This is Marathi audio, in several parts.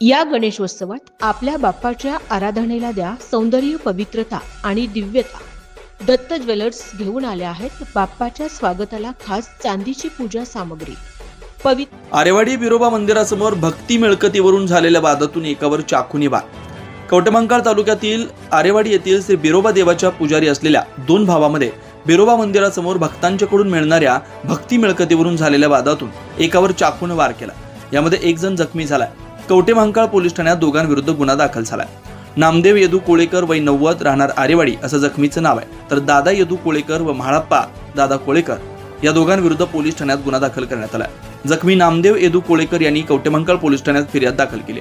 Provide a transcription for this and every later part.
या गणेशोत्सवात आपल्या बाप्पाच्या आराधनेला द्या सौंदर्य पवित्रता आणि दिव्यता. दत्त ज्वेलर्स घेऊन आल्या आहेत बाप्पाच्या स्वागताला खास चांदीची पूजा सामग्री. पवित्र आरेवाडी बिरोबा मंदिरासमोर भक्ती मिळकतीवरून झालेल्या वादातून एकावर चाकूने वाद. कवटमंकाळ तालुक्यातील आरेवाडी येथील श्री बिरोबा देवाच्या पुजारी असलेल्या दोन भावामध्ये बिरोबा मंदिरासमोर भक्तांच्याकडून मिळणाऱ्या भक्ती मिळकतीवरून झालेल्या वादातून एकावर चाकून वार केला. यामध्ये एक जण जखमी झालाय कवटेमहांकाळ पोलीस ठाण्यात दोघांविरुद्ध गुन्हा दाखल झालाय. नामदेव यदू कोळेकर वय नव्वद राहणार आरेवाडी असं जखमीचं नाव आहे. तर दादा यदू कोळेकर व म्हाळप्पा दादा कोळेकर या दोघांविरुद्ध पोलीस ठाण्यात गुन्हा दाखल करण्यात आला जखमी नामदेव येदू कोळेकर यांनी कवटेमंकाळ पोलीस ठाण्यात फिर्याद दाखल केली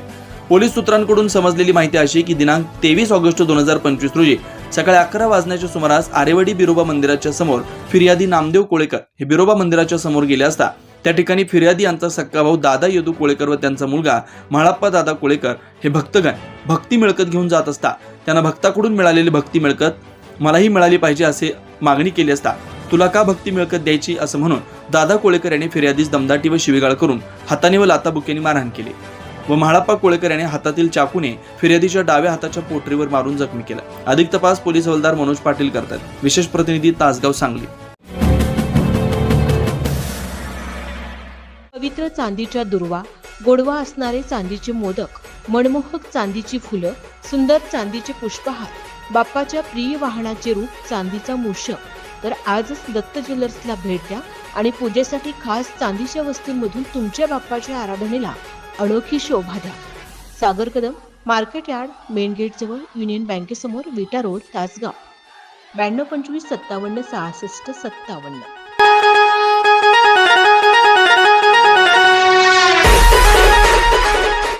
पोलीस सूत्रांकडून समजलेली माहिती अशी की दिनांक तेवीस ऑगस्ट दोन हजार पंचवीस रोजी सकाळी अकरा वाजण्याच्या सुमारास आरेवाडी बिरोबा मंदिराच्या समोर फिर्यादी नामदेव कोळेकर हे बिरोबा मंदिराच्या समोर गेले असता त्या ठिकाणी फिर्यादी यांचा सक्का भाऊ दादा यदू कोळेकर व त्यांचा मुलगा म्हाळाप्पा दादा कोळेकर हे भक्तगण भक्ती मिळकत घेऊन जात असता. त्यांना भक्ताकडून मिळालेली भक्ती मिळकत मलाही मिळाली पाहिजे असे मागणी केली असता. तुला का भक्ती मिळकत द्यायची असं म्हणून दादा कोळेकर यांनी फिर्यादीस दमदाटी व शिवीगाळ करून हाताने व लाताबुक्यांनी मारहाण केली. व म्हाळप्पा कोळेकर याने हातातील चाकूने फिर्यादीच्या डाव्या हाताच्या पोटरीवर मारून जखमी केला. अधिक तपास पोलीस हवालदार मनोज पाटील करतात. विशेष प्रतिनिधी तासगाव सांगली. पवित्र चांदीच्या दुर्वा गोडवा असणारे चांदीचे मोदक मनमोहक चांदीची फुलं सुंदर चांदीचे पुष्पहार बाप्पाच्या प्रिय वाहनाचे रूप चांदीचा मूषक. तर आजच दत्त ज्वेलर्सला भेट द्या आणि पूजेसाठी खास चांदीच्या वस्तूंमधून तुमच्या बाप्पाच्या आराधनेला अनोखी शोभा द्या. Sagar Kadam market yard main gate जवळ युनियन बँकेसमोर विटा रोड तासगाव. ब्याण्णव पंचवीस सत्तावन्न सहासष्ट सत्तावन्न.